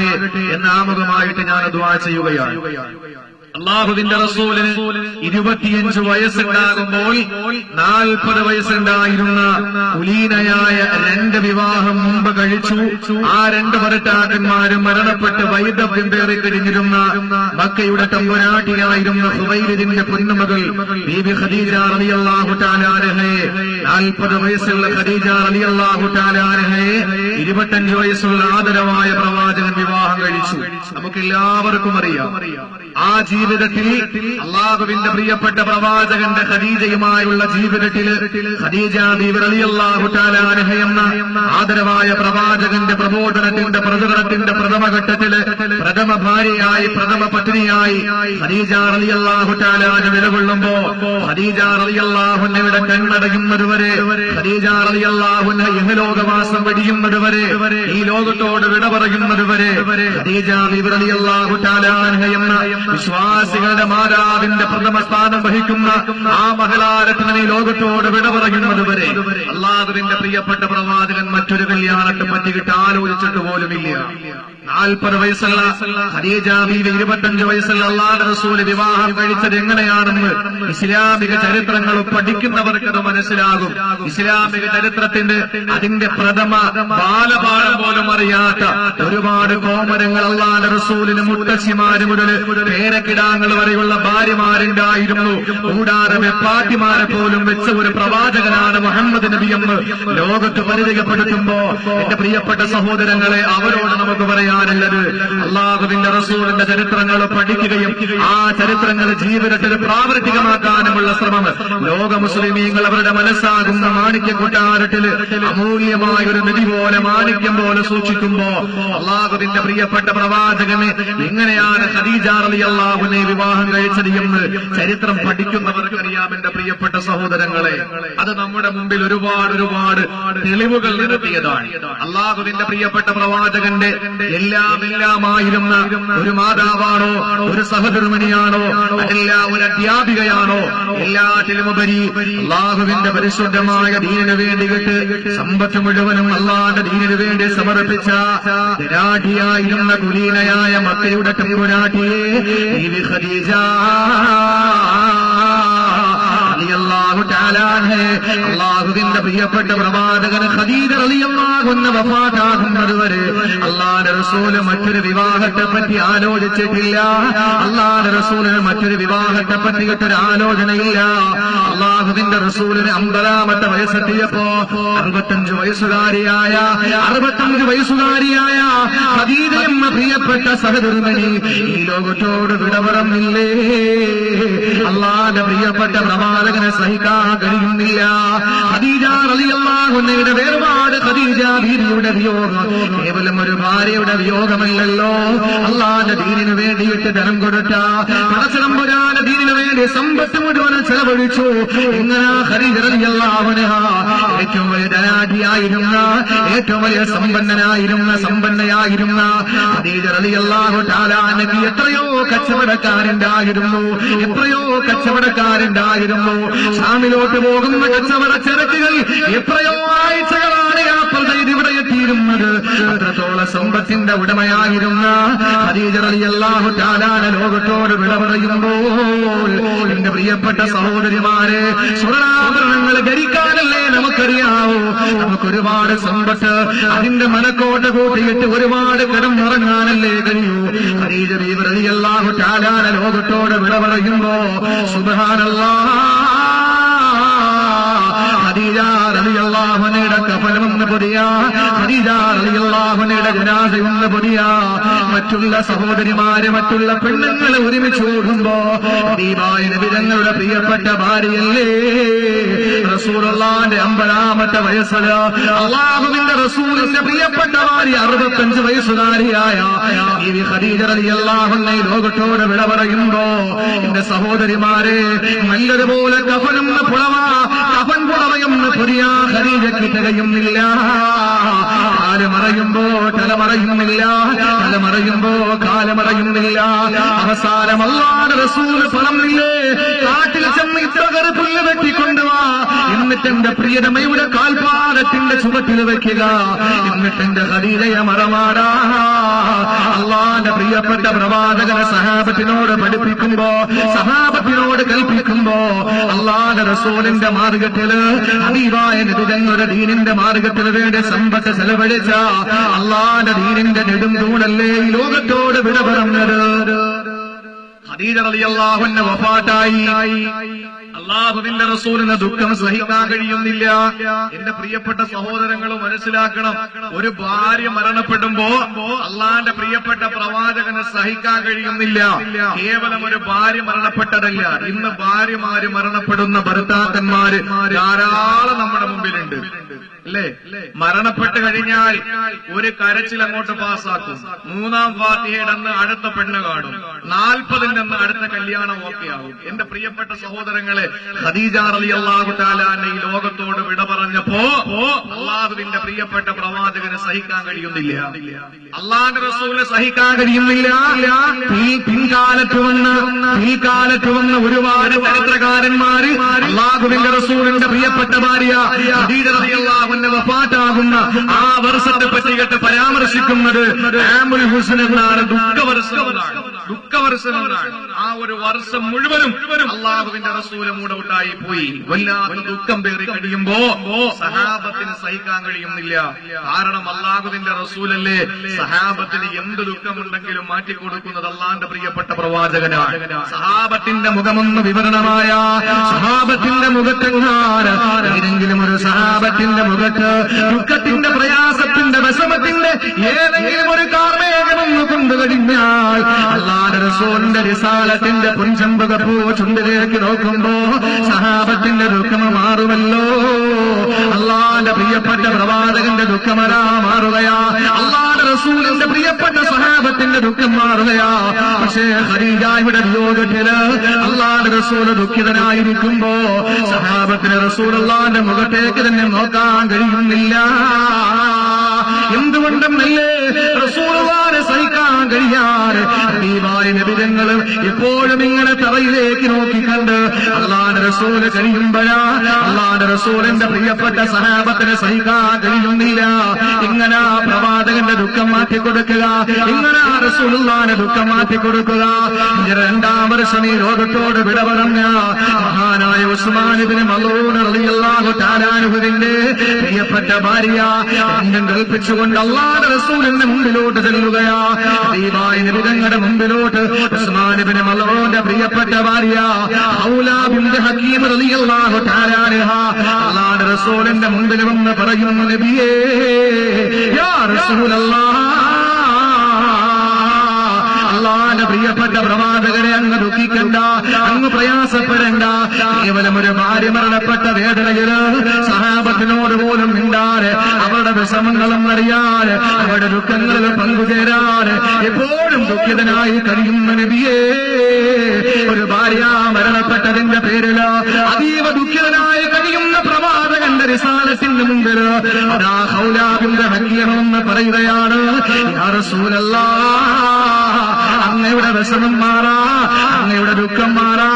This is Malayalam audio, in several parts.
ആകട്ടെ എന്ന ആമുഖമായിട്ട് ഞാൻ ദ്വാ ചെയ്യുകയാണ്. അള്ളാഹുവിന്റെ റസൂലിന് ഇരുപത്തിയഞ്ച് വയസ്സുണ്ടാകുമ്പോൾ നാൽപ്പത് വയസ്സുണ്ടായിരുന്ന കുലീനയായ രണ്ട് വിവാഹം മുമ്പ് കഴിച്ചു. ആ രണ്ട് ഭരട്ടാക്കന്മാരും മരണപ്പെട്ട് വൈദവ്യം പേറി കഴിഞ്ഞിരുന്ന മക്കയുടെ തമ്പുരാട്ടിയായിരുന്ന ഹുബൈലിന്റെ പൊന്നുമകൾ ബീബി ഖദീജ റളിയല്ലാഹു താലാനഹയെ നാൽപ്പത് വയസ്സുള്ള ഖദീജ അലി താലാനഹയെ ഇരുപത്തഞ്ച് വയസ്സുള്ള ആദരവായ പ്രവാചകൻ വിവാഹം കഴിച്ചു. നമുക്ക് നമുക്കെല്ലാവർക്കും അറിയാം. ആ ജീവിതത്തിൽ അള്ളാഹുവിന്റെ പ്രിയപ്പെട്ട പ്രവാചകന്റെ ഖദീജയുമായുള്ള ജീവിതത്തിൽ ഖദീജ എന്ന ആദരവായ പ്രവാചകന്റെ പ്രബോധനത്തിന്റെ പ്രചരണത്തിന്റെ പ്രഥമ ഘട്ടത്തിൽ പ്രഥമ ഭാര്യയായി പ്രഥമ പത്നിയായി ഖദീജ റളിയല്ലാഹു തആല നിലകൊള്ളുമ്പോ ഖദീജ കണ്ണടയുന്നതുവരെ ഖദീജ റളിയല്ലാഹുന്ന ഇഹലോകവാസം വെടിയുന്നതുവരെ ഈ ലോകത്തോട് വിട പറയുന്നതുവരെ ഖദീജ തആല എന്ന വിശ്വാസികളുടെ മാതാവിന്റെ പ്രഥമ സ്ഥാനം വഹിക്കുന്ന ആ മഹിളാരത്നം ഈ ലോകത്തോട് വിട പറയുന്നത് വരെ അള്ളാഹുവിന്റെ പ്രിയപ്പെട്ട പ്രവാചകൻ മറ്റൊരു കല്യാണത്തെ പറ്റിയിട്ട് ആലോചിച്ചിട്ട് പോലുമില്ല. നാൽപ്പത് വയസ്സുള്ള ഖദീജ ഇരുപത്തഞ്ച് വയസ്സുള്ള അള്ളാഹ് റസൂൽ വിവാഹം കഴിച്ചത് എങ്ങനെയാണെന്ന് ഇസ്ലാമിക ചരിത്രങ്ങൾ പഠിക്കുന്നവർക്ക് അത് മനസ്സിലാകും. ഇസ്ലാമിക ചരിത്രത്തിന്റെ അതിന്റെ പ്രഥമ ബാലപാഠം പോലും അറിയാത്ത ഒരുപാട് കോമരങ്ങൾ അള്ളാഹ് റസൂലിന് മുത്തശ്ശിമാര് മുതൽ പേരക്കിടാങ്ങൾ വരെയുള്ള ഭാര്യമാരുണ്ടായിരുന്നു. കൂടാതെ വെപ്പാട്ടിമാരെ പോലും വെച്ച ഒരു പ്രവാചകനാണ് മുഹമ്മദ് നബി ലോകത്ത് പരിചയപ്പെടുത്തുമ്പോ എന്റെ പ്രിയപ്പെട്ട സഹോദരങ്ങളെ അവരോട് നമുക്ക് പറയാനുള്ളത് അള്ളാഹുവിന്റെ റസൂലിന്റെ ചരിത്രങ്ങൾ പഠിക്കുകയും ആ ചരിത്രങ്ങൾ ജീവിതത്തിൽ പ്രാവർത്തികമാക്കാനുമുള്ള ശ്രമം ലോക മുസ്ലിമീങ്ങൾ അവരുടെ മനസ്സാകുന്ന മാണിക്യ കൊട്ടാരത്തിൽ അമൂല്യമായ ഒരു നിധി പോലെ മാണിക്യം പോലെ സൂക്ഷിക്കുമ്പോ അള്ളാഹുവിന്റെ പ്രിയപ്പെട്ട പ്രവാചകന് എങ്ങനെയാണ് ഖദീജ അള്ളാഹുവിനെ വിവാഹം കഴിച്ചത് എന്ന് ചരിത്രം പഠിക്കുന്നവർക്കറിയാം എന്റെ പ്രിയപ്പെട്ട സഹോദരങ്ങളെ. അത് നമ്മുടെ മുമ്പിൽ ഒരുപാട് ഒരുപാട് തെളിവുകൾ നിരത്തിയതാണ്. അള്ളാഹുവിന്റെ പ്രിയപ്പെട്ട പ്രവാചകന്റെ എല്ലാം എല്ലാമായിരുന്ന ഒരു മാതാവാണോ ഒരു സഹധർമ്മിണിയാണോ എല്ലാ ഒരു അധ്യാപികയാണോ? എല്ലാറ്റിലുമുപരി അള്ളാഹുവിന്റെ പരിശുദ്ധമായ ദീനിനു വേണ്ടിയിട്ട് സമ്പത്ത് മുഴുവനും അള്ളാന്റെ ദീനിനു വേണ്ടി സമർപ്പിച്ച രാഠിയായിരുന്ന കുലീനയായ മക്കയുടെ തമ്പുരാട്ടിയെ ബീവി ഖദീജ. അള്ളാഹുവിന്റെ പ്രിയപ്പെട്ട പ്രവാചകൻ ഖദീജ റളിയല്ലാഹുന്ന വഫാത്താകുന്നത് റസൂൽ മറ്റൊരു വിവാഹത്തെ പറ്റി ആലോചിച്ചിട്ടില്ല. അള്ളാഹുവിന്റെ റസൂലിന് മറ്റൊരു വിവാഹത്തെ പറ്റിയിട്ടൊരു ആലോചനയില്ല. അള്ളാഹുവിന്റെ റസൂലിന് അമ്പതാമത്തെ വയസ്സെത്തിയപ്പോ അറുപത്തഞ്ച് വയസ്സുകാരിയായ അറുപത്തഞ്ച് വയസ്സുകാരിയായ ഖദീജ എന്ന പ്രിയപ്പെട്ട സഹധർമ്മിണി ഈ ലോകത്തോട് വിടപറന്നില്ലേ പ്രിയപ്പെട്ട പ്രിയപ്പെട്ട പ്രവാചകനെ സഹിക്കാൻ കഴിയുന്നില്ല. ഖദീജ റളിയല്ലാഹുവിന്റെ വേർപാട് ഖദീജ ബീവിയുടെ വിയോഗം. കേവലം ഒരു ഭാര്യയുടെ വിയോഗമല്ലല്ലോ. അള്ളാന്റെ ദീനിനു വേണ്ടിയിട്ട് ധനം കൊടുത്ത പടച്ചതമ്പുരാന്റെ ദീനിനു വേണ്ടി സമ്പത്ത് മുഴുവൻ ചെലവഴിച്ചു. ഇങ്ങനെ അൻഹ ഏറ്റവും വലിയ ധനാധിയായിരുന്ന ഏറ്റവും വലിയ സമ്പന്നനായിരുന്ന സമ്പന്നയായിരുന്ന ഖദീജ റളിയല്ലാഹു തആല നബി എത്രയോ കച്ചവടക്കാരുണ്ടായിരുന്നു. എത്രയോ കച്ചവടക്കാരുണ്ടായിരുന്നു. ഷാമിലോട്ട് പോകുന്ന കച്ചവട ചരക്കുകൾ എത്രയോ ആഴ്ചകളാണ് യാത്ര ചെയ്ത് ഇവിടെ എത്തിയിരുന്നത്. അത്രത്തോളം സമ്പത്തിന്റെ ഉടമയായിരുന്ന ഖദീജ റളിയല്ലാഹു തആലാന ലോകത്തോട് വിട പറയുമ്പോൾ എന്റെ പ്രിയപ്പെട്ട സഹോദരിമാരെ സ്വർണാഭരണങ്ങൾ ധരിക്കാനല്ലേ നമുക്കറിയാവോ. നമുക്ക് ഒരുപാട് സമ്പത്ത് അതിന്റെ മനക്കോട്ട കൂട്ടിയിട്ട് ഒരുപാട് കടം നിറങ്ങാനല്ലേ കഴിയൂ. ബീവി റളിയല്ലാഹു തആലാന ലോകത്തോട് വിട പറയുമ്പോ സുബ്ഹാനല്ലാ ഖദീജ റളിയല്ലാഹുവിന്റെ കഫനമെന്ന് പൊതിയ. ഖദീജ പൊതിയ. മറ്റുള്ള സഹോദരിമാര് മറ്റുള്ള പെണ്ണുങ്ങൾ ഒരുമിച്ച് ഓടുമ്പോ ഹബീബായ നബിതങ്ങളുടെ പ്രിയപ്പെട്ട ഭാര്യയല്ലേ? റസൂലുള്ളാന്റെ അമ്പതാമത്തെ വയസ്സിൽ അള്ളാഹുവിന്റെ റസൂലിന്റെ പ്രിയപ്പെട്ട ഭാര്യ അറുപത്തഞ്ച് വയസ്സുകാരിയായ ബീവി റളിയല്ലാഹുവിനെ ലോകത്തോട് വിട പറയുമ്പോ എന്റെ സഹോദരിമാരെ നല്ലതുപോലെ കഫനും പുളവ കഫൻ പുളവയെന്ന് പുതിയ. ഖദീജയ്ക്ക് തികയുന്നില്ല. കാലമറയുമ്പോ തലമറയുന്നില്ല തലമറയുമ്പോ കാലമറയുന്നില്ല അവസാനം അള്ളാഹ് റസൂൽ പറഞ്ഞില്ലേ കാട്ടിൽ ചെന്ന് ഇത്ര കറുപ്പുല്ല് വെട്ടിക്കൊണ്ടുവാ എന്നിട്ട് എന്റെ പ്രിയതമയുടെ കാൽപാദത്തിന്റെ ചുവട്ടിൽ വെക്കുക. എന്നിട്ട് എന്റെ ഖദീജയെ മറമാടാ പ്രിയപ്പെട്ട പ്രവാചകനെ സഹാബത്തിനോട് പഠിപ്പിക്കുമ്പോ സഹാബത്തിനോട് കൽപ്പിക്കുമ്പോ അള്ളാഹ റസൂലിന്റെ മാർഗത്തിൽ ഹബീബായ നിരുതങ്ങളുടെ ദീനിന്റെ മാർഗത്തിന് വേണ്ടി സമ്പത്ത് ചെലവഴിച്ച അള്ളാന്റെ ദീനിന്റെ നെടും തൂണല്ലേ ലോകത്തോട് വിട പറഞ്ഞത്? ഖദീജ റളിയല്ലാഹുവിന്റെ വഫാത്തായി. അള്ളാഹുവിന്റെ റസൂലിന് ദുഃഖം സഹിക്കാൻ കഴിയുന്നില്ല. എന്റെ പ്രിയപ്പെട്ട സഹോദരങ്ങളും മനസ്സിലാക്കണം ഒരു ഭാര്യ മരണപ്പെടുമ്പോ അള്ളാന്റെ പ്രിയപ്പെട്ട പ്രവാചകന് സഹിക്കാൻ കഴിയുന്നില്ല. കേവലം ഒരു ഭാര്യ മരണപ്പെട്ടതല്ല ഇന്ന് ഭാര്യമാര് മരണപ്പെടുന്ന ഭർത്താക്കന്മാര് ധാരാളം നമ്മുടെ മുമ്പിലുണ്ട്. അല്ലേ? മരണപ്പെട്ട് കഴിഞ്ഞാൽ ഒരു കരച്ചിൽ അങ്ങോട്ട് പാസ്സാക്കും മൂന്നാം ഫാത്തിഹയുടെ അടുത്ത പെണ്ണ് കാണും. നാൽപ്പതിന്റെ അന്ന് അടുത്ത കല്യാണം ഓക്കെ ആവും എന്റെ പ്രിയപ്പെട്ട സഹോദരങ്ങളെ ഖദീജ അലി അള്ളാഹു താലാന്റെ ഈ ലോകത്തോട് വിട പറഞ്ഞപ്പോ അള്ളാഹുവിന്റെ പ്രിയപ്പെട്ട പ്രവാചകന് സഹിക്കാൻ കഴിയുന്നില്ല. അള്ളാന്റെ റസൂലിനെ സഹിക്കാൻ കഴിയുന്നില്ല. പിൻകാലത്ത് വന്ന പിൻകാലത്ത് വന്ന ഒരുപാട് ചരിത്രകാരന്മാര് അള്ളാഹുവിന്റെ റസൂലിന്റെ പ്രിയപ്പെട്ട ഭാര്യ ഖദീജ റളിയല്ലാഹു അൻഹ വഫാറ്റാകുന്ന ആ വർഷത്തെ പറ്റിയിട്ട് പരാമർശിക്കുന്നത് ആമുൽ ദുഃഖവർഷം ദുഃഖവർഷം എന്നാണ് ആ ഒരു വർഷം മുഴുവനും അള്ളാഹുവിന്റെ റസൂൽ മൂടൗട്ടായി പോയി. വല്ലാത്ത ദുഃഖം പേറി കഴിയുമ്പോ സഹാബത്തിന് സഹിക്കാൻ കഴിയുന്നില്ല. കാരണം അള്ളാഹുവിന്റെ റസൂലല്ലേ? സഹാബത്തിന് എന്ത് ദുഃഖമുണ്ടെങ്കിലും മാറ്റിക്കൊടുക്കുന്നത് അള്ളാന്റെ പ്രിയപ്പെട്ട പ്രവാചകനാണ്. സഹാബത്തിന്റെ മുഖമൊന്ന് വിവരണമായ സഹാബത്തിന്റെ മുഖത്തെങ്ങാൻ ഏതെങ്കിലും ഒരു സഹാബത്തിന്റെ മുഖത്ത് ദുഃഖത്തിന്റെ പ്രയാസത്തിന്റെ വിഷമത്തിന്റെ ഏതെങ്കിലും ഒരു കാർമേഘമൊന്ന് കൊണ്ടു കഴിഞ്ഞാൽ അള്ളാന്റെ റസൂലിന്റെ റിസാലത്തിന്റെ പുഞ്ചമ്പക പൂ ചുണ്ടിലേക്ക് നോക്കുമ്പോ സഹാബത്തിന്റെ ദുഃഖം മാറുമല്ലോ. അള്ളാന്റെ പ്രിയപ്പെട്ട പ്രവാചകന്റെ ദുഃഖമരാ മാറുകയാ. അള്ളാന്റെ റസൂലിന്റെ പ്രിയപ്പെട്ട സഹാബത്തിന്റെ ദുഃഖം മാറുകയാ. പക്ഷേ ഹരിജായുടെ ലോകത്തിൽ അള്ളാന്റെ റസൂൽ ദുഃഖിതനായിരിക്കുമ്പോ സഹാബത്തിന് റസൂൽ അള്ളാന്റെ മുഖത്തേക്ക് തന്നെ നോക്കാൻ കഴിയുന്നില്ല. എന്തുകൊണ്ടെന്നല്ലേ റസൂലുള്ളാനെ സഹിക്കാൻ കഴിയാറ്. ഹബീബായ നബിതങ്ങൾ എപ്പോഴും ഇങ്ങനെ തറയിലേക്ക് നോക്കിക്കണ്ട്. അള്ളാന്റെ റസൂൽ കഴിയുമ്പോഴാ അള്ളാന്റെ റസൂലിന്റെ പ്രിയപ്പെട്ട സഹാബത്തിന് സഹിക്കാൻ കഴിയുന്നില്ല. ഇങ്ങനെ പ്രവാചകന്റെ ദുഃഖം മാറ്റി കൊടുക്കുക. ഇങ്ങനെ റസൂലുള്ളാന്റെ ദുഃഖം മാറ്റി കൊടുക്കുക. രണ്ടാം വർഷം ഈ ലോകത്തോട് വിട പറഞ്ഞ മഹാനായ ഉസ്മാനിബിന് താലാനുഹുവിന്റെ പ്രിയപ്പെട്ട ഭാര്യ രണ്ടും കൽപ്പിച്ചുകൊണ്ട് അള്ളാന്റെ റസൂലിന്റെ മുമ്പിലോട്ട് നിബിതങ്ങളുടെ മുമ്പിലോട്ട് ഉസ്മാനിബിന് മലോന്റെ പ്രിയപ്പെട്ട ഭാര്യ ഹക്കീം റളിയല്ലാഹു റസൂലിന്റെ മുമ്പിൽ വന്ന് പറയുന്നു നബിയേ യാ റസൂലല്ലാഹ് അള്ളാന്റെ പ്രിയപ്പെട്ട പ്രവാചകരെ അങ്ങ് ദുഃഖിക്കണ്ട അങ്ങ് പ്രയാസപ്പെടണ്ട. കേവലം ഒരു ഭാര്യ മരണപ്പെട്ട വേദനയിൽ സഹാബത്തിനോട് പോലും മിണ്ടാറ് അവരുടെ വിഷമങ്ങളും അറിയാറ് അവരുടെ ദുഃഖങ്ങളിൽ പങ്കുചേരാറ് എപ്പോഴും ദുഃഖിതനായി കഴിയുന്ന നബിയേ ഒരു ഭാര്യ മരണപ്പെട്ടതിന്റെ പേരിൽ അതീവ ദുഃഖിതനായി കഴിയുന്ന പ്രവാചകന്റെ റിസാലത്തിന്റെ മുമ്പിൽ അതാ ഹൗലാബിന്റെ ഹക്കീമെന്ന് പറയുകയാണ് അങ്ങയുടെ വിഷമം മാറാ അങ്ങയുടെ ദുഃഖം മാറാ.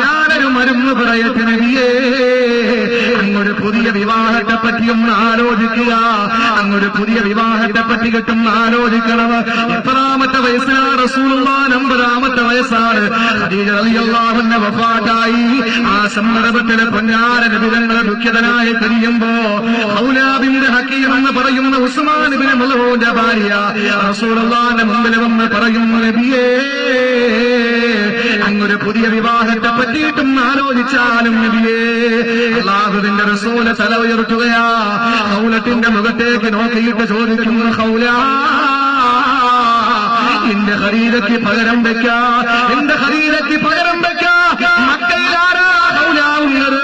ഞാനൊരു മരുന്ന് പറയട്ടെ നബിയേ. അങ്ങൊരു പുതിയ വിവാഹത്തെ പറ്റി ഒന്ന് ആലോചിക്കുക. അങ്ങൊരു പുതിയ വിവാഹത്തെ പറ്റി കിട്ടുന്ന ആലോചിക്കണം എത്രാമത്തെ വയസ്സിലാണ് റസൂലുള്ളാൻ അമ്പതാമത്തെ വയസ്സാണ്. ഖദീജ വപ്പാട്ടായി ആ സന്ദർഭത്തിലെ പൊന്നാര നബിതങ്ങളെ ദുഃഖിതനായി തിരിയുമ്പോ ഔലാബിന്റെ ഹക്കീം എന്ന് പറയുന്ന ഉസ്മാൻ ഇബ്നു മലൂന്റെ ഭാര്യ റസൂലുള്ളാന്റെ മുമ്പിൽ വന്ന് പറയുന്നു നബിയേ അങ്ങൊരു പുതിയ വിവാഹത്തെ പറ്റിയിട്ടും ആലോചിച്ചാലും അള്ളാഹുവിന്റെ റസൂല തല ഉയർത്തുകയാ. ഹൗലത്തിന്റെ മുഖത്തേക്ക് നോക്കിയിട്ട് ചോദിക്കുന്നു ഹൗല എന്റെ ഹരീരയ്ക്ക് പകരം വെക്കാ എന്റെ ഹരീരയ്ക്ക് പകരം വെക്കാ. മക്കയിലാരാ ഹൗലാവുന്നത്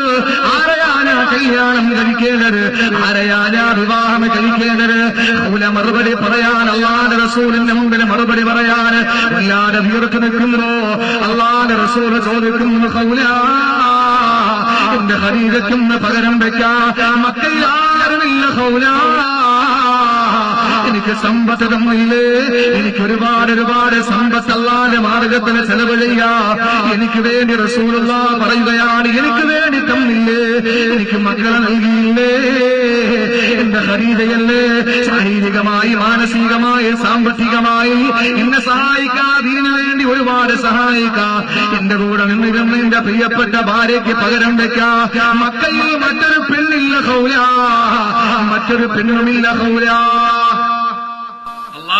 ആരെയാനാ കല്യാണം കഴിക്കേണ്ടത്? ആരെയാനാ വിവാഹം കഴിക്കുന്നത് മറുപടി പറയാൻ അള്ളാന്റെ റസൂലിന്റെ മുമ്പിൽ മറുപടി പറയാൻ വല്ലാതെ വീർത്ത് നിൽക്കുമ്പോ അള്ളാന്റെ റസൂൽ ചോദിക്കുന്നു എന്റെ ഹരീരയ്ക്കൊന്ന് പകരം വെക്കാ. മക്കയിലാരുമില്ല ഹൗല എനിക്ക് സമ്പത്ത് തന്നില്ലേ എനിക്ക് ഒരുപാട് ഒരുപാട് സമ്പത്ത് അല്ലാൻ അള്ളാന്റെ മാർഗത്തിന് ചെലവഴിയ. എനിക്ക് വേണ്ടി റസൂലുള്ള പറയുകയാണ് എനിക്ക് വേണ്ടി തന്നില്ലേ? എനിക്ക് മക്കളെ നൽകിയില്ലേ? എന്റെ ഹരീതയല്ലേ? ശാരീരികമായി മാനസികമായി സാമ്പത്തികമായി എന്നെ സഹായിക്കാ ഇതിനു വേണ്ടി ഒരുപാട് സഹായിക്കാ. എന്റെ കൂടെ നിന്നിരുന്ന് എന്റെ പ്രിയപ്പെട്ട ഭാര്യയ്ക്ക് പകരം വെക്കാ. മക്കയിൽ മറ്റൊരു പെണ്ണില്ല ഹൗല. മറ്റൊരു പെണ്ണുമില്ല ഹൗല.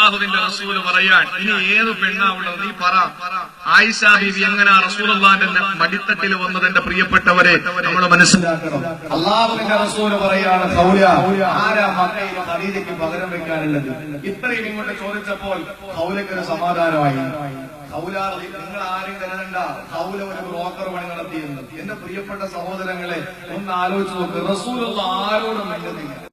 അള്ളാഹുവിന്റെ റസൂൽ പറയാൻ ഇനി ഏത് പെണ്ണാ ഉള്ളത്? നീ പറ. ആയിഷ ബീവി എങ്ങനെ റസൂലുള്ളാന്റെ മടിത്തട്ടിൽ വന്നത് എന്റെ പ്രിയപ്പെട്ടവരെ നമ്മൾ മനസ്സിലാക്കണം. അള്ളാഹുവിന്റെ റസൂൽ പറയാണ് സൗര്യ ആരാ മക്കയിൽ ഖദീജയ്ക്ക് പകരം വെക്കാനുള്ളത്? ഇത്രയും ഇങ്ങോട്ട് ചോദിച്ചപ്പോൾ ഹൗലക്കൊരു സമാധാനമായി. ഹൗല നിങ്ങൾ ആരെയും തരണ്ട ഹൗല ഒരു ബ്രോക്കർ പണി നടത്തിയെന്ന് എന്റെ പ്രിയപ്പെട്ട സഹോദരങ്ങളെ ഒന്ന് ആലോചിച്ച് നോക്ക്. റസൂലുള്ള ആരോടും മിണ്ടുന്നില്ല.